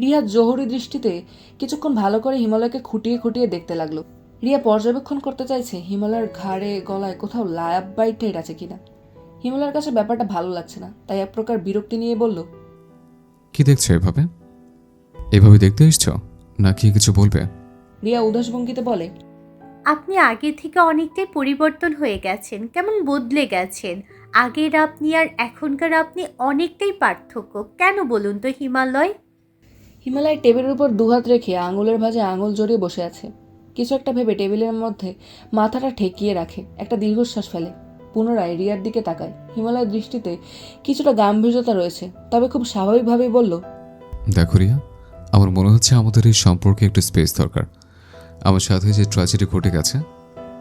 রিয়া জহুরি দৃষ্টিতে কিছুক্ষণ ভালো করে হিমালয়কে খুঁটিয়ে খুঁটিয়ে দেখতে লাগল। রিয়া পর্যবেক্ষণ করতে চাইছে হিমালয়ের ঘাড়ে গলায় কোথাও লায়াব বাইট টের আছে কিনা। হিমালয়ের কাছে ব্যাপারটা ভালো লাগছে না তাই এক প্রকার বিরক্তি নিয়ে বলল কি দেখছ এভাবে? এভাবে দেখতে এসছো? নাকি কিছু বলবে? রিয়া উদাস ভঙ্গিতে বলে আপনি আগে থেকে অনেকটাই পরিবর্তন হয়ে গেছেন কেমন বদলে গেছেন? আগের আপনি আর এখনকার আপনি অনেকটাই পার্থক্য। কেন বলুন তো হিমালয়? হিমালয় টেবিলের উপর দুহাত রেখে আঙুলের ভাঁজে আঙুল জড়িয়ে বসে আছে। কিছু একটা ভেবে টেবিলের মধ্যে মাথাটা ঠেকিয়ে রাখে, একটা দীর্ঘশ্বাস ফেলে। পুনরায় রিয়ার দিকে তাকায়। হিমালয়ের দৃষ্টিতে কিছুটা গাম্ভীর্যতা রয়েছে, তবে খুব স্বাভাবিকভাবেই বলল, দেখো রিয়া, আমার মনে হচ্ছে আমাদের এই সম্পর্কে একটু স্পেস দরকার। আমার সাথে যে ট্র্যাজেডি ঘটে গেছে,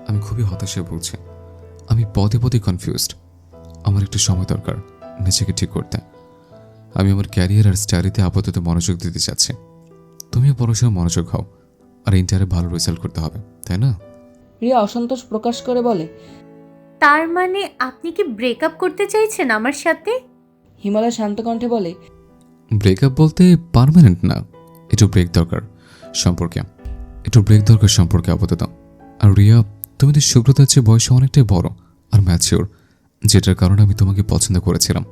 আমি খুবই হতাশায় ভুগছি। আমি পদে পদে কনফিউজড আমার একটু সময় দরকার, নিজেকে ঠিক করতে। আমি আমার ক্যারিয়ার আর স্টাডিতে আপাতত মনোযোগ দিতে চাচ্ছি। তুমিও পড়াশোনা মনোযোগ হও। আর ইন্টারে ভালো রেজাল্ট করতে হবে তাই না? রিয়া অসন্তোষ প্রকাশ করে বলে তার মানে আপনি কি ব্রেকআপ করতে চাইছেন আমার সাথে? হিমালয় শান্ত কণ্ঠে বলে ব্রেকআপ বলতে পার্মানেন্ট না একটু ব্রেক দরকার সম্পর্কে। একটু ব্রেক দরকার সম্পর্কে আপাতত। আর রিয়া তুমি তো সুব্রতার চেয়ে বয়সে অনেকটাই বড় আর ম্যাচিওর যেটার কারণে আমি তোমাকে পছন্দ করেছিলাম।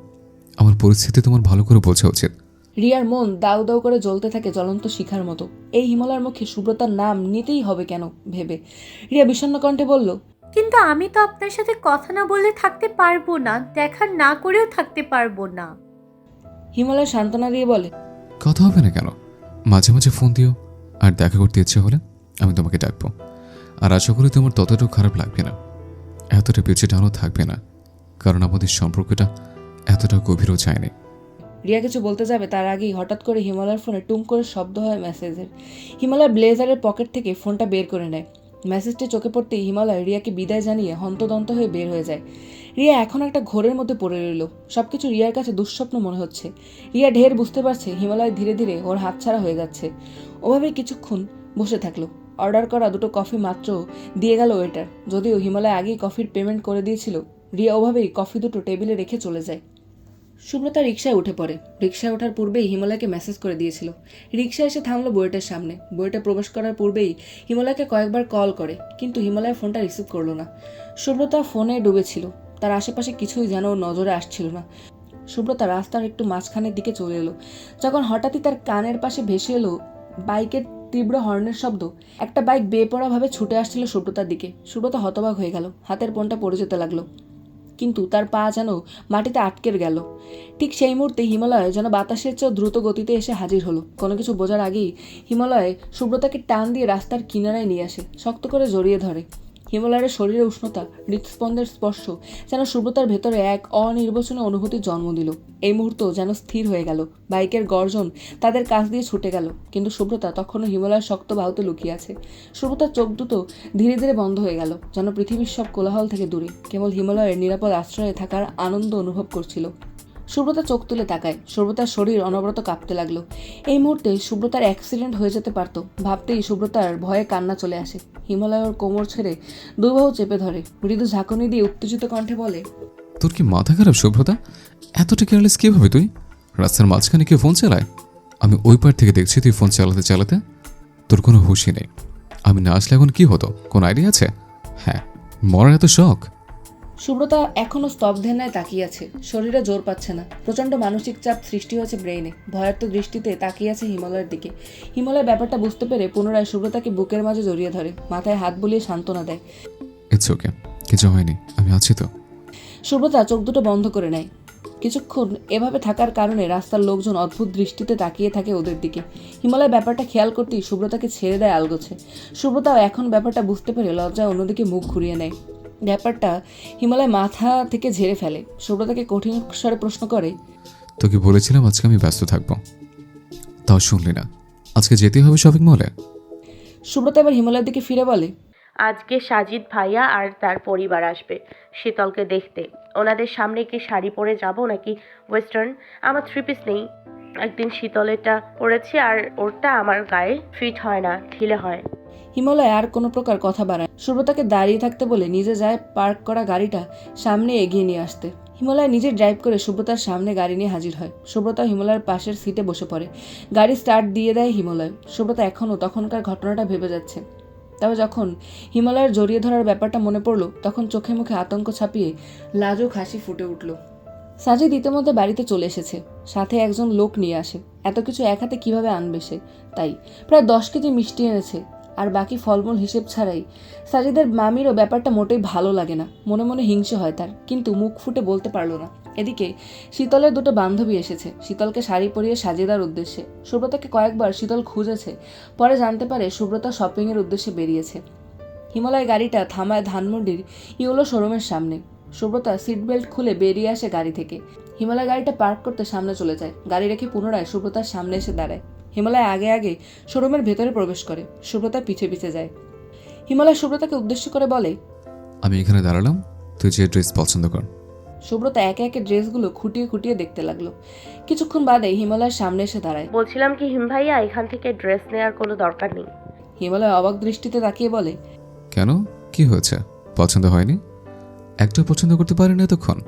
আমার পরিস্থিতি তোমার ভালো করে বোঝা উচিত। রিয়ার মন দাউ দাউ করে জ্বলতে থাকে জ্বলন্ত শিখার মতো। এই হিমালয়ের মুখে সুব্রতার নাম নিতেই হবে কেন ভেবে। রিয়া বিষণ্ণ কণ্ঠে বলল কিন্তু আমি তো আপনার সাথে কথা না বলে থাকতে পারব না দেখা না করেও থাকতে পারব না। হিমালয় সান্ত্বনা দিয়ে বলে কথা হবে না কেন? মাঝে মাঝে ফোন দিও আর দেখা করতে ইচ্ছে হলে আমি তোমাকে ডাকবো। আর আশা করি তোমার ততটাও খারাপ লাগবে না। এতটা পিছিয়ে টানও থাকবে না কারণ আমাদের সম্পর্কটা এতটা গভীরও যায়নি। রিয়া কিছু বলতে যাবে, তার আগেই হঠাৎ করে হিমালয়ের ফোনে টুং করে শব্দ হয় মেসেজের। হিমালয় ব্লেজারের পকেট থেকে ফোনটা বের করে নেয়। মেসেজটি চোখে পড়তেই হিমালয় রিয়াকে বিদায় জানিয়ে হন্তদন্ত হয়ে বের হয়ে যায়। রিয়া এখন একটা ঘোরের মধ্যে পড়ে রইল। সবকিছু রিয়ার কাছে দুঃস্বপ্ন মনে হচ্ছে। রিয়া ঢের বুঝতে পারছে হিমালয় ধীরে ধীরে ওর হাতছাড়া হয়ে যাচ্ছে। ওভাবেই কিছুক্ষণ বসে থাকল। অর্ডার করা দুটো কফি মাত্র দিয়ে গেল ওয়েটার। যদিও হিমালয় আগেই কফির পেমেন্ট করে দিয়েছিল, রিয়া ওভাবেই কফি দুটো টেবিলে রেখে চলে যায়। সুব্রতা রিক্সায় উঠে পড়ে। রিক্সায় ওঠার পূর্বেই হিমালয়কে মেসেজ করে দিয়েছিল। রিক্সা এসে থামলো বুয়েটের সামনে। বুয়েটে প্রবেশ করার পূর্বেই হিমালয়কে কয়েকবার কল করে, কিন্তু হিমালয় ফোনটা রিসিভ করল না। সুব্রতা ফোনে ডুবেছিল। তার আশেপাশে কিছুই যেন নজরে আসছিল না। সুব্রতা রাস্তার একটু মাঝখানের দিকে চলে এলো। যখন হঠাৎই তার কানের পাশে ভেসে এলো বাইকের তীব্র হর্নের শব্দ, একটা বাইক বেপরাভাবে ছুটে আসছিল সুব্রতার দিকে। সুব্রতা হতবাক হয়ে গেল। হাতের ফোনটা পড়ে যেতে লাগল। কিন্তু তার পা যেন মাটিতে আটকে গেল। ঠিক সেই মুহূর্তে হিমালয় যেন বাতাসের চেয়েও দ্রুত গতিতে এসে হাজির হলো। কোনো কিছু বোঝার আগেই হিমালয় সুব্রতাকে টান দিয়ে রাস্তার কিনারায় নিয়ে আসে, শক্ত করে জড়িয়ে ধরে। হিমালয়ের শরীরের উষ্ণতা হৃৎস্পন্দের স্পর্শ যেন সুব্রতার ভেতরে এক অনির্বচনীয় অনুভূতির জন্ম দিল। এই মুহূর্ত যেন স্থির হয়ে গেল। বাইকের গর্জন তাদের কাছ দিয়ে ছুটে গেল, কিন্তু সুব্রতা তখনও হিমালয়ের শক্ত বাহুতে লুকিয়ে আছে। সুব্রতার চোখ দুটো ধীরে ধীরে বন্ধ হয়ে গেল, যেন পৃথিবীর সব কোলাহল থেকে দূরে। কেবল হিমালয়ের নিরাপদ আশ্রয়ে থাকার আনন্দ অনুভব করছিল। সুব্রতা চোখ তুলে তাকায়। সুব্রতার শরীর অনবরত কাঁপতে লাগল। এই মুহূর্তে সুব্রতার অ্যাক্সিডেন্ট হয়ে যেতে পারত। ভাবতেই সুব্রতার ভয়ে কান্না চলে আসে। হিমালয় ওর কোমর ছেড়ে দুই বাহু চেপে ধরে। মৃদু ঝাঁকুনি দিয়ে উত্তেজিত কণ্ঠে বলে, তোর কি মাথা খারাপ শুভ্রতা এতটা কেয়ারলেস কীভাবে তুই? রাস্তার মাঝখানে কেউ ফোন চালায়? আমি ওই পার থেকে দেখছি তুই ফোন চালাতে চালাতে তোর কোনো হুশই নেই। আমি না আসলে এখন কি হতো? কোন আইডিয়া আছে? হ্যাঁ মরার এত শখ। সুব্রতা এখনও স্তব্ধেনায় তাকিয়ে আছে। শরীরে জোর পাচ্ছে না। প্রচণ্ড মানসিক চাপ সৃষ্টি হয়েছে ব্রেইনে। ভয়ার্ত দৃষ্টিতে তাকিয়ে আছে হিমালয়ের দিকে। হিমালয় ব্যাপারটা বুঝতে পেরে পুনরায় সুব্রতাকে বুকের মাঝে জড়িয়ে ধরে। মাথায় হাত বুলিয়ে সান্ত্বনা দেয়। ইটস ওকে কিছু হয়নি। আমি আছি তো। সুব্রতা চোখ দুটো বন্ধ করে নেয়। কিছুক্ষণ এভাবে থাকার কারণে রাস্তার লোকজন অদ্ভুত দৃষ্টিতে তাকিয়ে থাকে ওদের দিকে। হিমালয় ব্যাপারটা খেয়াল করতেই সুব্রতাকে ছেড়ে দেয় আলগোছে। সুব্রতাও এখন ব্যাপারটা বুঝতে পেরে লজ্জায় অন্যদিকে মুখ ঘুরিয়ে নেয়। ব্যাপারটা হিমালয় মাথা থেকে ঝেড়ে ফেলে। সুব্রতাকে কঠিন স্বরে প্রশ্ন করে তোকে বলেছিলাম আজকে আমি ব্যস্ত থাকব। তাও শুনলি না। আজকে যেতে হবে শপিং মলে সুব্রতা এবার হিমালয়ের দিকে ফিরে বলে আজকে সাজিদ ভাইয়া আর তার পরিবার আসবে শীতলকে দেখতে। ওনাদের সামনে কি শাড়ি পরে যাব নাকি ওয়েস্টার্ন আমার থ্রি পিস নেই। একদিন শীতলেরটা পরেছি আর ওরটা আমার গায়ে ফিট হয় না ঢিলে হয়। হিমালয় আর কোনো প্রকার কথা বাড়ায় সুব্রতাকে দাঁড়িয়ে থাকতে বলে নিজে যায় পার্ক করা গাড়িটা সামনে এগিয়ে নিয়ে আসতে। হিমালয় নিজে ড্রাইভ করে সুব্রতার সামনে গাড়ি নিয়ে হাজির হয়। সুব্রতা হিমালয়ের পাশের সিটে বসে পড়ে। গাড়ি স্টার্ট দিয়ে দেয় হিমালয়। সুব্রতা এখনও তখনকার ঘটনাটা ভেবে যাচ্ছে। তবে যখন হিমালয়ের জড়িয়ে ধরার ব্যাপারটা মনে পড়ল, তখন চোখে মুখে আতঙ্ক ছাপিয়ে লাজুক হাসি ফুটে উঠল। সাজিদ ইতিমধ্যে বাড়িতে চলে এসেছে। সাথে একজন লোক নিয়ে আসে। এত কিছু এক হাতে কীভাবে আনবে সে? তাই। প্রায় দশ কেজি মিষ্টি এনেছে। আর বাকি ফলমূল হিসেব ছাড়াই সাজিদের মামিরও ব্যাপারটা মোটেই ভালো লাগে না। মনে মনে হিংসে হয় তার, কিন্তু মুখ ফুটে বলতে পারল না। এদিকে শীতলের দুটো বান্ধবী এসেছে। শীতলকে শাড়ি পরিয়ে সাজিয়ে উদ্দেশ্যে। সুব্রতাকে কয়েকবার শীতল খুঁজেছে, পরে জানতে পারে সুব্রতা শপিংয়ের উদ্দেশ্যে বেরিয়েছে। হিমালয় গাড়িটা থামায় ধানমন্ডির ইওলো শোরুমের সামনে। সুব্রতা সিট বেল্ট খুলে বেরিয়ে আসে গাড়ি থেকে। হিমালয় গাড়িটা পার্ক করতে সামনে চলে যায়। গাড়ি রেখে পুনরায় সুব্রতার সামনে এসে দাঁড়ায়। হিমালয় আগে আগে শোরুমের ভেতরে প্রবেশ করে। সুব্রতা পিছে পিছে যায়। হিমালয় সুব্রতাকে উদ্দেশ্য করে বলে আমি এখানে দাঁড়ালাম তুই যে ড্রেস পছন্দ কর। সুব্রতা একে একে ড্রেসগুলো খুঁটিয়ে খুঁটিয়ে দেখতে লাগল। কিছুক্ষণ বাদে হিমালয়ের সামনে এসে দাঁড়ায়। বলছিলাম কি হিম ভাইয়া এখান থেকে ড্রেস নেওয়ার কোনো দরকার নেই। হিমালয় অবাক দৃষ্টিতে তাকিয়ে বলে কেন? কি হয়েছে? পছন্দ হয়নি? একটা পছন্দ করতে পারিনি এতক্ষণ।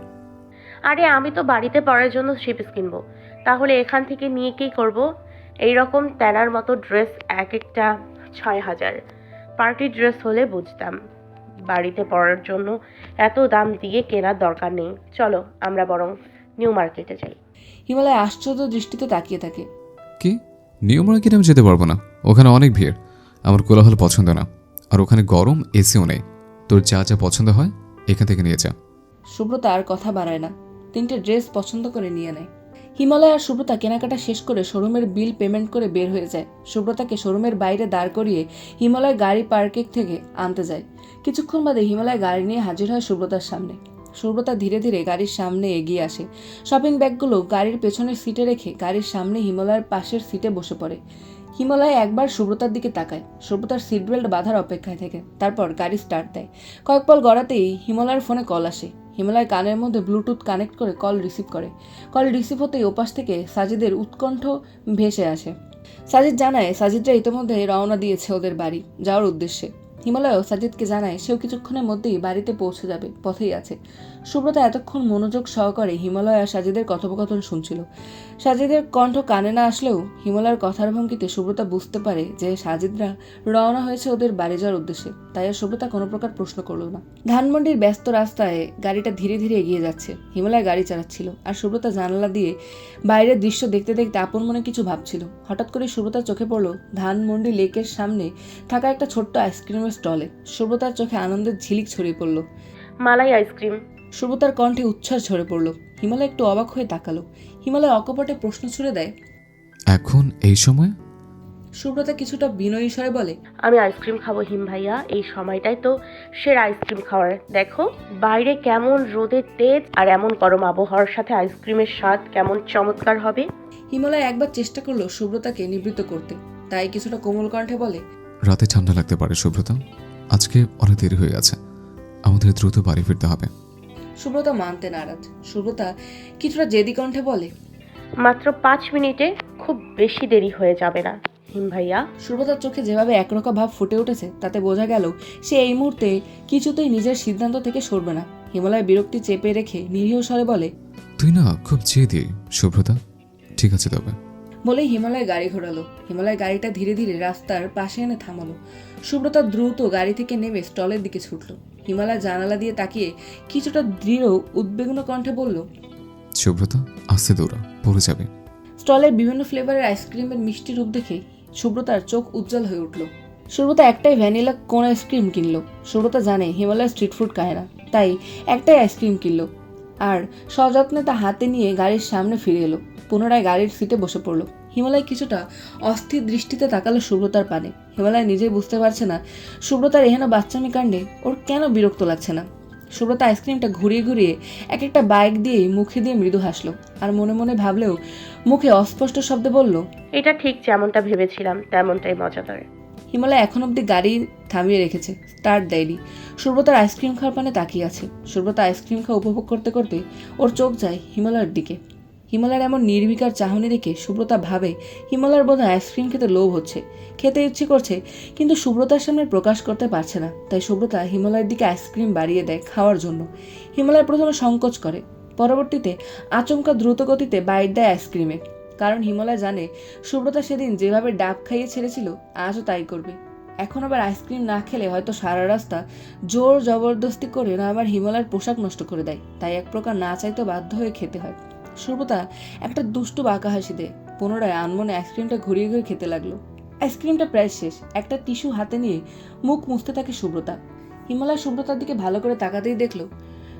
আরে আমি তো বাড়িতে পরার জন্য থ্রি পিস কিনবো। তাহলে এখান থেকে নিয়ে কী করব? এই রকম তেনার মতো ড্রেস এক একটা ছয় হাজার। পার্টি ড্রেস হলে বুঝতাম। বাড়িতে পরার জন্য এত দাম দিয়ে কেনার দরকার নেই। চলো আমরা বরং নিউ মার্কেটে যাই। হিমালয় আশ্চর্য দৃষ্টিতে তাকিয়ে থাকে। কি? নিউ মার্কেটে আমি যেতে পারব না? ওখানে অনেক ভিড়। আমার কোলাহল পছন্দ না। আর ওখানে গরম এসিও নেই। তোর যা যা পছন্দ হয় এখান থেকে নিয়ে যা। সুব্রতা আর কথা বাড়ায় না। তিনটে ড্রেস পছন্দ করে নিয়ে নেয়। হিমালয় আর সুব্রতা কেনাকাটা শেষ করে শোরুমের বিল পেমেন্ট করে বের হয়ে যায়। সুব্রতাকে শোরুমের বাইরে দাঁড় করিয়ে হিমালয় গাড়ি পার্কিং থেকে আনতে যায়। কিছুক্ষণ বাদে হিমালয় গাড়ি নিয়ে হাজির হয় সুব্রতার সামনে। সুব্রতা ধীরে ধীরে গাড়ির সামনে এগিয়ে আসে। শপিং ব্যাগগুলো গাড়ির পেছনের সিটে রেখে গাড়ির সামনে হিমালয়ের পাশের সিটে বসে পড়ে। হিমালয় একবার সুব্রতার দিকে তাকায়। সুব্রতার সিট বেল্ট বাঁধার অপেক্ষায় থাকে। তারপর গাড়ি স্টার্ট দেয়। কয়েক পল গড়াতেই হিমালয়ের ফোনে কল আসে। হিমালয় কানের মধ্যে ব্লুটুথ কানেক্ট করে কল রিসিভ করে। কল রিসিভ হতেই ওপাশ থেকে সাজিদের উৎকণ্ঠ ভেসে আসে। সাজিদ জানায়, সাজিদরা ইতিমধ্যে রওনা দিয়েছে ওদের বাড়ি যাওয়ার উদ্দেশ্যে। হিমালয়ও সাজিদকে জানায়, সেও কিছুক্ষণের মধ্যেই বাড়িতে পৌঁছে যাবে, পথেই আছে। সুব্রতা এতক্ষণ মনোযোগ সহকারে হিমালয় আর সাজিদের কথোপকথন শুনছিল। সাজিদের কণ্ঠ কানে না আসলেও হিমালয়ের কথার ভঙ্গিতে সুব্রতা বুঝতে পারে যে সাজিদরা রওনা হয়েছে ওদের বাড়ি যাওয়ার উদ্দেশ্যে। তাই আর সুব্রতা কোনো প্রকার প্রশ্ন করল না। ধানমন্ডির ব্যস্ত রাস্তায় গাড়িটা ধীরে ধীরে এগিয়ে যাচ্ছে। হিমালয় গাড়ি চালাচ্ছিল আর সুব্রতা জানালা দিয়ে বাইরের দৃশ্য দেখতে দেখতে আপন মনে কিছু ভাবছিল। হঠাৎ করে সুব্রতার চোখে পড়ল ধানমন্ডি লেকের সামনে থাকা একটা ছোট্ট আইসক্রিমের স্টলে। সুব্রতার চোখে আনন্দের ঝিলিক ছড়িয়ে পড়ল। মালাই আইসক্রিম। সুব্রতার কণ্ঠে উচ্ছ্বাস ঝরে পড়ল। হিমালয় একটু অবাক হয়ে তাকালো। হিমালয় অকপটে প্রশ্ন ছুড়ে দেয় এখন এই সময়? সুব্রতা কিছুটা বিনয়ী স্বরে বলে আমি আইসক্রিম খাব হিম ভাইয়া এই সময়টাই তো সেরা আইসক্রিম খাওয়ার। দেখো বাইরে কেমন রোদের তেজ আর এমন গরম আবহাওয়ার সাথে আইসক্রিমের স্বাদ কেমন চমৎকার হবে। হিমালয় একবার চেষ্টা করল সুব্রতাকে নিবৃত্ত করতে। তাই কিছুটা কোমল কণ্ঠে বলে রাতে ঠান্ডা লাগতে পারে সুব্রতা। আজকে অনেক দেরি হয়ে গেছে। আমাদের দ্রুত বাড়ি ফিরতে হবে। সুব্রতা মানতে নারাজ। সুব্রতা কিছুটা জেদি কণ্ঠে বলে মাত্র পাঁচ মিনিটে খুব বেশি দেরি হয়ে যাবে না হিম ভাইয়া। সুব্রতার চোখে যেভাবে একরকম ভাব ফুটে উঠেছে তাতে বোঝা গেল সে এই মুহূর্তে কিছুতেই নিজের সিদ্ধান্ত থেকে সরবে না। হিমালয় বিরক্তি চেপে রেখে নিরীহ স্বরে বলে তুই না খুব জেদি সুব্রতা। ঠিক আছে তবে। বলেই হিমালয় গাড়ি ঘোরালো। হিমালয় গাড়িটা ধীরে ধীরে রাস্তার পাশে এনে থামালো। সুব্রতা দ্রুত গাড়ি থেকে নেমে স্টলের দিকে ছুটলো। হিমালয় জানালা দিয়ে তাকিয়ে কিছুটা দৃঢ় উদ্বেগ্ন কণ্ঠে বলল সুব্রতা আস্তে দৌড়া পড়ে যাবে। স্টলের বিভিন্ন ফ্লেভারের আইসক্রিমের মিষ্টি রূপ দেখে সুব্রতার চোখ উজ্জ্বল হয়ে উঠল। সুব্রতা একটাই ভ্যানিলা কোন আইসক্রিম কিনল। সুব্রতা জানে হিমালয় স্ট্রিট ফুড খায় না তাই একটাই আইসক্রিম কিনলো। আর সযত্নে তা হাতে নিয়ে গাড়ির সামনে ফিরে এলো পুনরায় গাড়ির সিটে বসে পড়ল। হিমালয় কিছুটা অস্থির দৃষ্টিতে তাকালো সুব্রতার পানে। হিমালয় নিজেই বুঝতে পারছে না সুব্রতার এহেন বাচ্চামি কাণ্ডে ওর কেন বিরক্ত লাগছে না। সুব্রতা আইসক্রিমটা ঘুরিয়ে ঘুরিয়ে এক একটা বাইক দিয়ে মুখে দিয়ে মৃদু হাসলো আর মনে মনে ভাবলেও মুখে অস্পষ্ট শব্দে বলল এটা ঠিক যেমনটা ভেবেছিলাম তেমনটাই মজাদার। হিমালয় এখন অবধি গাড়ি থামিয়ে রেখেছে স্টার্ট দেয়নি। সুব্রতার আইসক্রিম খাওয়ার পানে তাকিয়ে আছে। সুব্রতা আইসক্রিম খাওয়া উপভোগ করতে করতে ওর চোখ যায় হিমালয়ের দিকে। হিমালয়ের এমন নির্বিকার চাহনি দেখে সুব্রতা ভাবে, হিমালয়ের বোধ আইসক্রিম খেতে লোভ হচ্ছে, খেতে ইচ্ছে করছে, কিন্তু সুব্রতার সামনে প্রকাশ করতে পারছে না। তাই সুব্রতা হিমালয়ের দিকে আইসক্রিম বাড়িয়ে দেয় খাওয়ার জন্য। হিমালয় প্রথমে সংকোচ করে, পরবর্তীতে আচমকা দ্রুত গতিতে বাইট দেয় আইসক্রিমে কারণ হিমালয় জানে, সুব্রতা সেদিন যেভাবে ডাব খাইয়ে ছেড়েছিল, আজও তাই করবে। এখন আবার আইসক্রিম না খেলে হয়তো সারা রাস্তা জোর জবরদস্তি করে না আবার হিমালয়ের পোশাক নষ্ট করে দেয়। তাই এক প্রকার না চাইতে বাধ্য হয়ে খেতে হয়। সুব্রতা একটা দুষ্টু বাঁকা হাসি দেয় পুনরায় আনমনে আইসক্রিমটা ঘুরিয়ে ঘুরিয়ে খেতে লাগল। আইসক্রিমটা প্রায় শেষ। একটা টিস্যু হাতে নিয়ে মুখ মুছতে থাকে সুব্রতা। হিমালয় সুব্রতার দিকে ভালো করে তাকাতেই দেখল,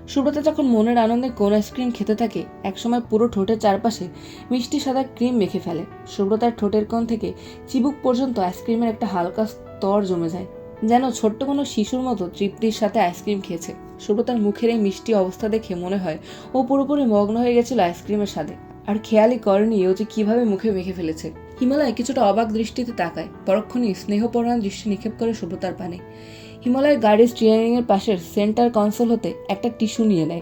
সুব্রতা যখন মনের আনন্দে কোন আইসক্রিম খেতে থাকে, একসময় পুরো ঠোঁটের চারপাশে মিষ্টি সাদা ক্রিম মেখে ফেলে। সুব্রতার ঠোঁটের কোণ থেকে চিবুক পর্যন্ত আইসক্রিমের একটা হালকা স্তর জমে যায়। যেন ছোট্ট কোনো শিশুর মতো তৃপ্তির সাথে আইসক্রিম খেয়েছে। সুব্রতার মুখের এই মিষ্টি অবস্থা দেখে মনে হয় ও পুরোপুরি মগ্ন হয়ে গেছিল আইসক্রিমের স্বাদে। আর খেয়ালই করেনি ও যে কীভাবে মুখে মেখে ফেলেছে। হিমালয় কিছুটা অবাক দৃষ্টিতে তাকায়। পরক্ষণেই স্নেহপরায়ণ দৃষ্টি নিক্ষেপ করে সুব্রতার পানে। হিমালয়ের গাড়ির স্টিয়ারিং এর পাশের সেন্টার কনসোল হতে একটা টিস্যু নিয়ে নেয়।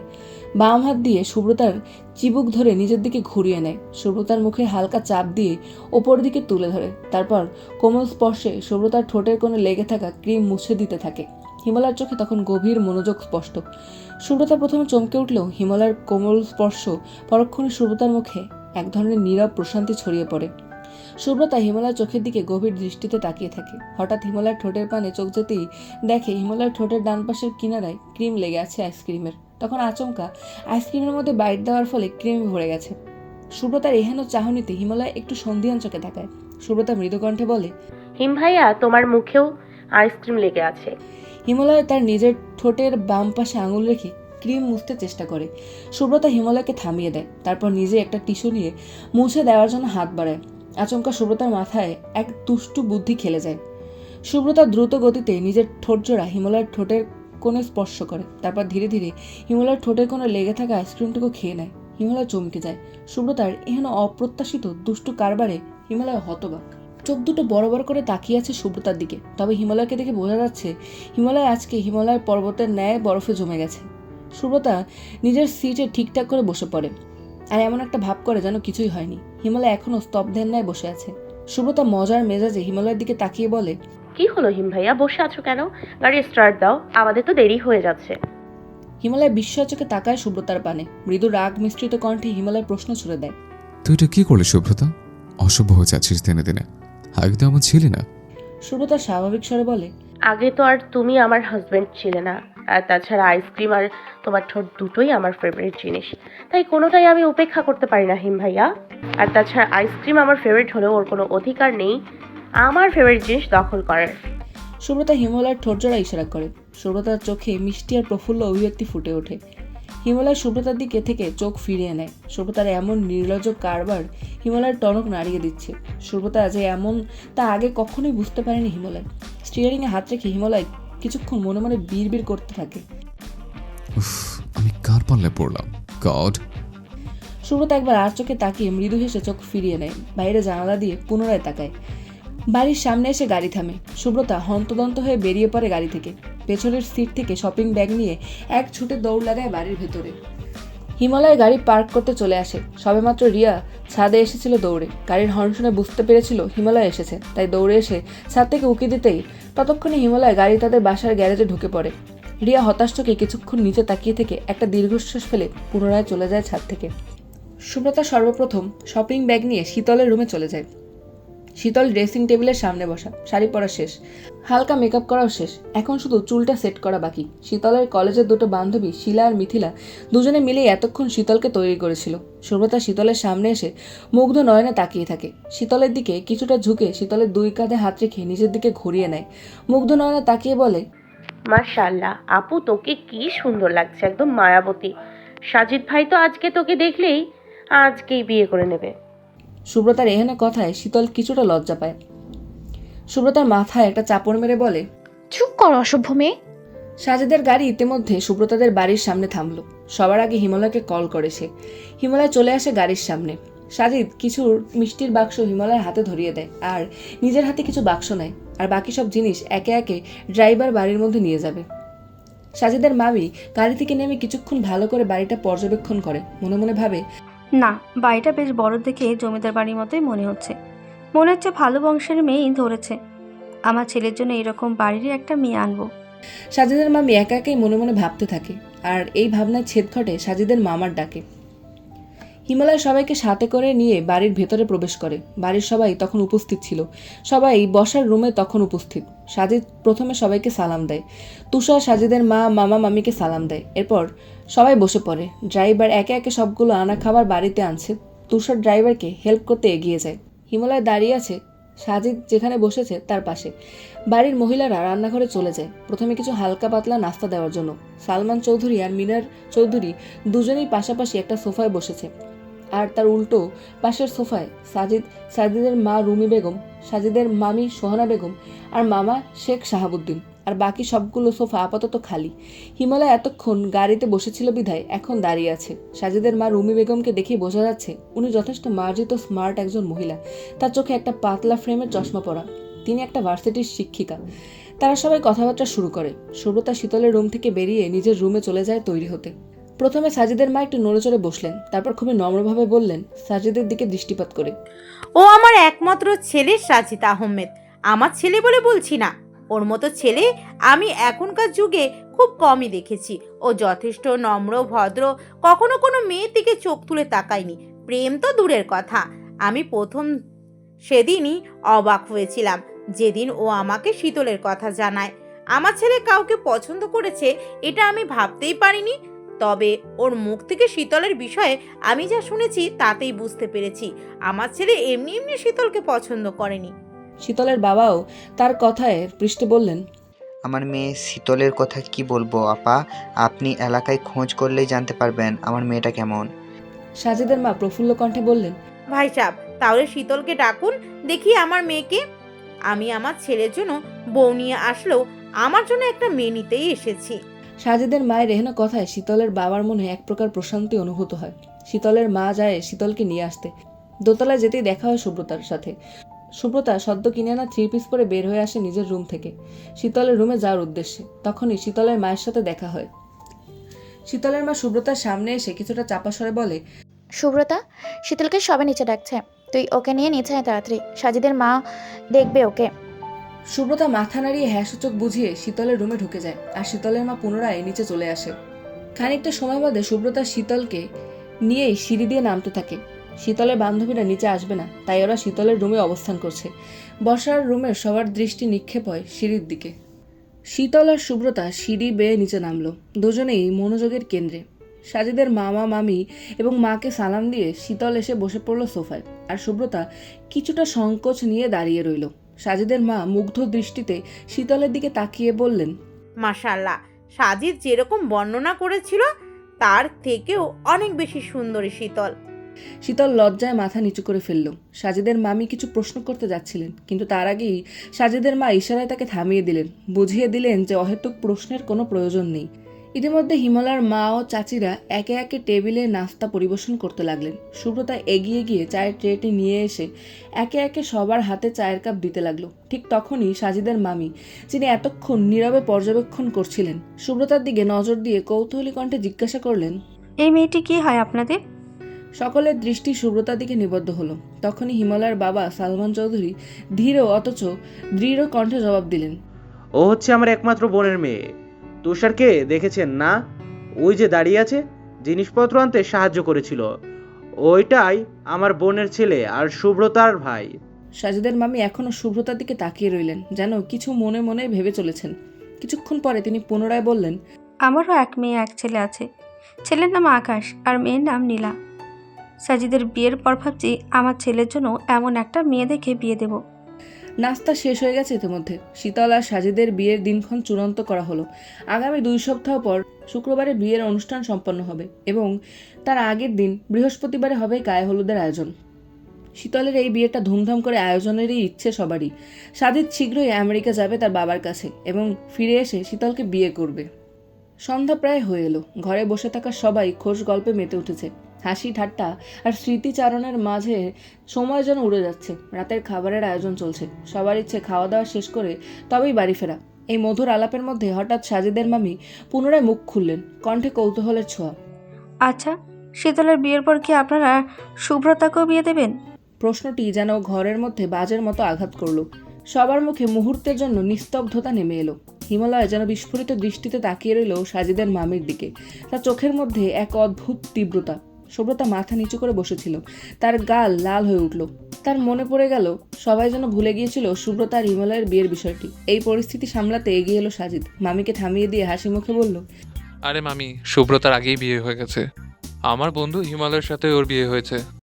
বাম হাত দিয়ে সুব্রতার চিবুক ধরে নিজের দিকে ঘুরিয়ে নেয়। সুব্রতার মুখে হালকা চাপ দিয়ে ওপর দিকে তুলে ধরে। তারপর কোমল স্পর্শে সুব্রতার ঠোঁটের কোণে লেগে থাকা ক্রিম মুছে দিতে থাকে। হিমালয়ের চোখে তখন গভীর মনোযোগ স্পষ্ট। সুব্রতা প্রথমে চমকে উঠলেও হিমালয়ের কোমল স্পর্শ পরক্ষণে সুব্রতার মুখে এক ধরনের নীরব প্রশান্তি ছড়িয়ে পড়ে। সুব্রতা হিমালয়ের চোখের দিকে গভীর দৃষ্টিতে তাকিয়ে থাকে। হঠাৎ হিমালয়ের ঠোঁটের পানে চোখ যেতেই দেখে হিমালয়ের ঠোঁটের ডান পাশের কিনারায় ক্রিম লেগে আছে আইসক্রিমের। তখন আচমকা আইসক্রিমের মধ্যে বাইট দেওয়ার ফলে ক্রিম ভরে গেছে। সুব্রতার এহেন চাহনিতে হিমালয় একটু সন্ধিয়ান চোখে তাকায়। সুব্রতা মৃদুকণ্ঠে বলে হিম ভাইয়া তোমার মুখেও আইসক্রিম লেগে আছে। হিমালয় তার নিজের ঠোঁটের বাম পাশে আঙুল রেখে ক্রিম মুছতে চেষ্টা করে। সুব্রতা হিমালয়কে থামিয়ে দেয় তারপর নিজে একটা টিস্যু নিয়ে মুছে দেওয়ার জন্য হাত বাড়ায়। আচমকা সুব্রতার মাথায় এক দুষ্টু বুদ্ধি খেলে যায়। সুব্রতা দ্রুত গতিতে নিজের ঠোঁট জোড়া হিমালয়ের ঠোঁটের কোণে স্পর্শ করে। তারপর ধীরে ধীরে হিমালয়ের ঠোঁটের কোণে লেগে থাকা আইসক্রিমটুকু খেয়ে নেয়। হিমালয় চমকে যায়। সুব্রতার এহেন অপ্রত্যাশিত দুষ্টু কারবারে হিমালয় হতবাক। চোখ দুটো বড় বড় করে তাকিয়ে আছে সুব্রতার দিকে। তবে হিমালয়কে দেখে বোঝা যাচ্ছে, হিমালয় আজকে হিমালয় পর্বতের ন্যায় বরফে জমে গেছে। সুব্রতা নিজের সিটে ঠিকঠাক করে বসে পড়ে। আর এমন একটা ভাব করে যেন কিছুই হয়নি। হিমালয় এখনও স্তব্ধের ন্যায় বসে আছে। সুব্রতা মজার মেজাজে হিমালয়ের দিকে তাকিয়ে বলে কি হলো হিম ভাইয়া? বসে আছো কেন? গাড়ি স্টার্ট দাও। আমাদের তো দেরি হয়ে যাচ্ছে। হিমালয় বিস্ময় চোখে তাকায় সুব্রতার পানে। মৃদু রাগ মিশ্রিত কণ্ঠে হিমালয় প্রশ্ন ছুড়ে দেয়। তুই এটা কি করলি সুব্রতা? অসভ্য হয়ে যাচ্ছিস দিনে দিনে। আগে তো এমন ছিলি না। সুব্রতা স্বাভাবিক স্বরে বলে আগে তো আর তুমি আমার হাজবেন্ড ছিলে না। আর তাছাড়া আইসক্রিম আর তোমার ঠোঁট দুটোই আমার ফেভারিট জিনিস। তাই কোনোটাই আমি উপেক্ষা করতে পারি না হিম ভাইয়া। আর তাছাড়া আইসক্রিম আমার ফেভারিট হলেও ওর কোনো অধিকার নেই। আমার ফেভারিট জিনিস দখল করার। সুব্রতা হিমালয়ের ঠোঁটজোড়া ইশারা করে। সুব্রতার চোখে মিষ্টি আর প্রফুল্ল অভিব্যক্তি ফুটে ওঠে। হিমালয় সুব্রতার দিকে থেকে চোখ ফিরিয়ে নেয়। সুব্রতার এমন নির্লজ্জ কারবার হিমালয়ের টনক নাড়িয়ে দিচ্ছে। সুব্রতা যে এমন তা আগে কখনোই বুঝতে পারেনি হিমালয়। স্টিয়ারিংয়ে হাত রেখে হিমালয় কিছুক্ষণ মনে মনে বিড় করতে থাকে। উফ আমি কার পাল্লে পড়লাম? গড সুব্রতা একবার আর চোখে তাকিয়ে মৃদু হেসে চোখ ফিরিয়ে নেয়। বাইরে জানালা দিয়ে পুনরায় তাকায়। বাড়ির সামনে এসে গাড়ি থামে। সুব্রতা হন্তদন্ত হয়ে বেরিয়ে পড়ে গাড়ি থেকে। পেছনের সিট থেকে শপিং ব্যাগ নিয়ে এক ছুটে দৌড় লাগায় বাড়ির ভেতরে। হিমালয় গাড়ি পার্ক করতে চলে আসে। সবেমাত্র রিয়া ছাদে এসেছিল দৌড়ে। গাড়ির হর্ন শুনে বুঝতে পেরেছিল হিমালয় এসেছে। তাই দৌড়ে এসে ছাদ থেকে উঁকি দিতেই ততক্ষণে হিমালয় গাড়ি তাদের বাসার গ্যারেজে ঢুকে পড়ে। রিয়া হতাশ চোখে কিছুক্ষণ নিচে তাকিয়ে থেকে একটা দীর্ঘশ্বাস ফেলে পুনরায় চলে যায় ছাদ থেকে। সুব্রতা সর্বপ্রথম শপিং ব্যাগ নিয়ে শীতলের রুমে চলে যায়। শীতল ড্রেসিং টেবিলের সামনে বসা, শাড়ি পরা শেষ, হালকা মেকআপ করাও শেষ, এখন শুধু চুলটা সেট করা বাকি। শীতলের কলেজের দুটো বান্ধবী শিলা আর মিথিলা দুজনে মিলে এতক্ষণ শীতলকে তৈরি করেছিল। সুব্রতা শীতলের সামনে এসে মুগ্ধ নয়নে তাকিয়ে থাকে। শীতলের দিকে কিছুটা ঝুঁকে শীতলের দুই কাঁধে হাত রেখে নিজের দিকে ঘুরিয়ে নেয়। মুগ্ধ নয়নে তাকিয়ে বলে মার্শাল্লাহ আপু তোকে কি সুন্দর লাগছে, একদম মায়াবতী। সাজিদ ভাই তো আজকে তোকে দেখলেই আজকেই বিয়ে করে নেবে। সুব্রতার এহেন কথায় শীতল কিছুটা লজ্জা পায়। সুব্রতার মাথায় একটা চাপড় মেরে বলে চুপ কর অসভ্য মেয়ে। সাজেদের গাড়ি ইতিমধ্যে সুব্রতাদের বাড়ির সামনে থামলো। সবার আগে হিমালয়কে কল করে সে। হিমালয় চলে আসে গাড়ির সামনে। সাজিদ কিছু মিষ্টির বাক্স হিমালয়ের হাতে ধরিয়ে দেয় আর নিজের হাতে কিছু বাক্স নেয় আর বাকি সব জিনিস একে একে ড্রাইভার বাড়ির মধ্যে নিয়ে যাবে। সাজিদের মামি গাড়ি থেকে নেমে কিছুক্ষণ ভালো করে বাড়িটা পর্যবেক্ষণ করে। মনে মনে ভাবে না, বাড়িটা বেশ বড় দেখে জমিদার বাড়ির মতোই মনে হচ্ছে। মনে হচ্ছে ভালো বংশের মেয়েই ধরেছে। আমার ছেলের জন্য এরকম বাড়িরই একটা মেয়ে আনব। সাজিদের মামি একা একাই মনে মনে ভাবতে থাকে। আর এই ভাবনায় ছেদ ঘটে সাজিদের মামার ডাকে। হিমালয় সবাইকে সাথে করে নিয়ে বাড়ির ভেতরে প্রবেশ করে। বাড়ির সবাই তখন উপস্থিত ছিল। সবাই বসার রুমে তখন উপস্থিত। সাজিদ প্রথমে সবাইকে সালাম দেয়। তুষার, সাজিদের মা, মামা, মামিকে সালাম দেয়। এরপর সবাই বসে পড়ে। ড্রাইভার একে একে সবগুলো আনা খাবার বাড়িতে আনছে। তুষার ড্রাইভারকে হেল্প করতে এগিয়ে যায়। হিমালয় দাঁড়িয়ে আছে। সাজিদ যেখানে বসেছে তার পাশে। বাড়ির মহিলারা রান্নাঘরে চলে যায়। প্রথমে কিছু হালকা পাতলা নাস্তা দেওয়ার জন্য। সালমান চৌধুরী আর মিনার চৌধুরী দুজনেই পাশাপাশি একটা সোফায় বসেছে। আর তার উল্টো পাশের সোফায় সাজিদ, সাজিদের মা রুমি বেগম, সাজিদের মামি সোহানা বেগম আর মামা শেখ শাহাবুদ্দিন। আর বাকি সবগুলো সোফা আপাতত খালি। হিমালয় এতক্ষণ গাড়িতে বসেছিল বিধায় এখন দাঁড়িয়ে আছে। সাজিদের মা রুমি বেগমকে দেখে বোঝা যাচ্ছে উনি যথেষ্ট মার্জিত, স্মার্ট একজন মহিলা। তার চোখে একটা পাতলা ফ্রেমের চশমা পরা। তিনি একটা ভার্সিটির শিক্ষিকা। তারা সবাই কথাবার্তা শুরু করে। সুব্রতা শীতলের রুম থেকে বেরিয়ে নিজের রুমে চলে যায় তৈরি হতে। প্রথমে সাজিদের মা একটু নড়েচড়ে বসলেন, তারপর খুবই নম্রভাবে বললেন, সাজিদের দিকে দৃষ্টিপাত করে। ও আমার একমাত্র ছেলে সাজিদ আহমেদ। আমার ছেলে বলে বলছি না। ওর মতো ছেলে আমি এখনকার যুগে খুব কমই দেখেছি। ও যথেষ্ট নম্র, ভদ্র, কখনো কোনো মেয়ের দিকে চোখ তুলে তাকায়নি। প্রেম তো দূরের কথা। আমি প্রথম সেদিনই অবাক হয়েছিলাম, যেদিন ও আমাকে শীতলের কথা জানায়। আমার ছেলে কাউকে পছন্দ করেছে, এটা আমি ভাবতেই পারিনি। তবে ওর মুখ থেকে শীতলের বিষয়ে আমি যা শুনেছি তাতেই বুঝতে পেরেছি। আমার ছেলে এমনি এমনি শীতলকে পছন্দ করেনি। শীতলের বাবাও তার কথায় পৃষ্ঠে বললেন আমার মেয়ে শীতলের কথা কি বলব আপা? আপনি এলাকায় খোঁজ করলেই জানতে পারবেন আমার মেয়েটা কেমন। সাজিদের মা প্রফুল্ল কণ্ঠে বললেন ভাই সাহেব তাহলে শীতলকে ডাকুন দেখি আমার মেয়েকে। আমি আমার ছেলের জন্য বউ নিয়ে আসলেও আমার জন্য একটা মেয়ে নিতেই এসেছি। সাজিদের মায়ের এহেন কথায় শীতলের বাবার মনে এক প্রকার প্রশান্তি অনুভূত হয়। শীতলের মা যায় শীতলকে নিয়ে আসতে। দোতলায় যেতেই দেখা হয় সুব্রতার সাথে। সুব্রতা সদ্য কিনে আনা থ্রি পিস পরে বের হয়ে আসে নিজের রুম থেকে। শীতলের রুমে যাওয়ার উদ্দেশ্যে। তখনই শীতলের মায়ের সাথে দেখা হয়। শীতলের মা সুব্রতার সামনে এসে কিছুটা চাপা স্বরে বলে, সুব্রতা, শীতলকে সবে নিচে ডাকছে। তুই ওকে নিয়ে নিচে তাড়াতাড়ি। সাজিদের মা দেখবে ওকে। সুব্রতা মাথা নাড়িয়ে হ্যাঁ সূচক বুঝিয়ে শীতলের রুমে ঢুকে যায়, আর শীতলের মা পুনরায় নিচে চলে আসে। খানিকটা সময় বাদে সুব্রতা শীতলকে নিয়েই সিঁড়ি দিয়ে নামতে থাকে। শীতলের বান্ধবীরা নিচে আসবে না, তাই ওরা শীতলের রুমে অবস্থান করছে। বসার রুমের সবার দৃষ্টি নিক্ষেপ হয় সিঁড়ির দিকে। শীতল আর সুব্রতা সিঁড়ি বেয়ে নিচে নামলো, দুজনেই মনোযোগের কেন্দ্রে। সাজিদের মামা, মামি এবং মাকে সালাম দিয়ে শীতল এসে বসে পড়ল সোফায়, আর সুব্রতা কিছুটা সংকোচ নিয়ে দাঁড়িয়ে রইল। সাজিদের মা মুগ্ধ দৃষ্টিতে শীতলের দিকে তাকিয়ে বললেন মাশাল্লাহ সাজিদ যেরকম বর্ণনা করেছিল তার থেকেও অনেক বেশি সুন্দরী শীতল। শীতল লজ্জায় মাথা নিচু করে ফেলল। সাজিদের মামি কিছু প্রশ্ন করতে যাচ্ছিলেন কিন্তু তার আগেই সাজিদের মা ইশারায় তাকে থামিয়ে দিলেন বুঝিয়ে দিলেন যে অহেতুক প্রশ্নের কোনো প্রয়োজন নেই। ইতিমধ্যে হিমালয়ের মা ও চাচিরা একে একে টেবিলে নাস্তা পরিবেশন করতে লাগলেন। সুব্রতা এগিয়ে গিয়ে চায়ের ট্রেটি নিয়ে এসে একে একে সবার হাতে চায়ের কাপ দিতে লাগল। ঠিক তখনই সাজিদের মামি যিনি এতক্ষণ নীরবে পর্যবেক্ষণ করছিলেন সুব্রতার দিকে নজর দিয়ে কৌতূহলী কণ্ঠে জিজ্ঞাসা করলেন এই মেয়েটি কি হয় আপনাদের? সকলের দৃষ্টি সুব্রতার দিকে নিবদ্ধ হলো। তখনই হিমালয়ের বাবা সালমান চৌধুরী ধীর অথচ দৃঢ় কণ্ঠে জবাব দিলেন ও হচ্ছে আমার একমাত্র বোনের মেয়ে। তুষারকে দেখেছেন না? ওই যে দাঁড়িয়ে আছে জিনিসপত্র আনতে সাহায্য করেছিল। ওইটাই আমার বোনের ছেলে আর সুব্রতার ভাই। সাজিদের মামি এখনও শুভ্রতার দিকে তাকিয়ে রইলেন যেন কিছু মনে মনে ভেবে চলেছেন। কিছুক্ষণ পরে তিনি পুনরায় বললেন আমারও এক মেয়ে এক ছেলে আছে। ছেলের নাম আকাশ আর মেয়ের নাম নীলা। সাজিদের বিয়ের পর ভাবছি আমার ছেলের জন্য এমন একটা মেয়ে দেখে বিয়ে দেব। নাস্তা শেষ হয়ে গেছে ইতিমধ্যে। শীতল আর সাজিদের বিয়ের দিনক্ষণ চূড়ান্ত করা হলো। আগামী দুই সপ্তাহ পর শুক্রবারে বিয়ের অনুষ্ঠান সম্পন্ন হবে এবং তার আগের দিন বৃহস্পতিবারে হবে গায়ে হলুদের আয়োজন। শীতলের এই বিয়েটা ধুমধাম করে আয়োজনেরই ইচ্ছে সবারই। সাজিদ শীঘ্রই আমেরিকা যাবে তার বাবার কাছে এবং ফিরে এসে শীতলকে বিয়ে করবে। সন্ধ্যা প্রায় হয়ে এলো। ঘরে বসে থাকা সবাই খোশ গল্পে মেতে উঠেছে। হাসি ঠাট্টা আর স্মৃতিচারণের মাঝে সময় যেন উড়ে যাচ্ছে। রাতের খাবারের আয়োজন চলছে। সবার ইচ্ছে খাওয়া দাওয়া শেষ করে তবেই বাড়ি ফেরা। এই মধুর আলাপের মধ্যে হঠাৎ সাজিদের মামি পুনরায় মুখ খুললেন। কণ্ঠে কৌতূহলের ছোঁয়া। আচ্ছা শীতলের বিয়ের পর কি আপনারা শুভ্রতাকেও বিয়ে দেবেন? প্রশ্নটি যেন ঘরের মধ্যে বাজের মতো আঘাত করল। সবার মুখে মুহূর্তের জন্য নিস্তব্ধতা নেমে এলো। হিমালয় যেন বিস্ফোরিত দৃষ্টিতে তাকিয়ে রইল সাজিদের মামির দিকে। তার চোখের মধ্যে এক অদ্ভুত তীব্রতা। সুব্রতা মাথা নিচু করে বসেছিল। তার গাল লাল হয়ে উঠল। তার মনে পড়ে গেল, সবাই যেন ভুলে গিয়েছিল সুব্রতা আর হিমালয়ের বিয়ের বিষয়টি। এই পরিস্থিতি সামলাতে এগিয়ে এলো সাজিদ। মামিকে থামিয়ে দিয়ে হাসি মুখে বলল, আরে মামি, সুব্রতার আগেই বিয়ে হয়ে গেছে। আমার বন্ধু হিমালয়ের সাথে ওর বিয়ে হয়েছে।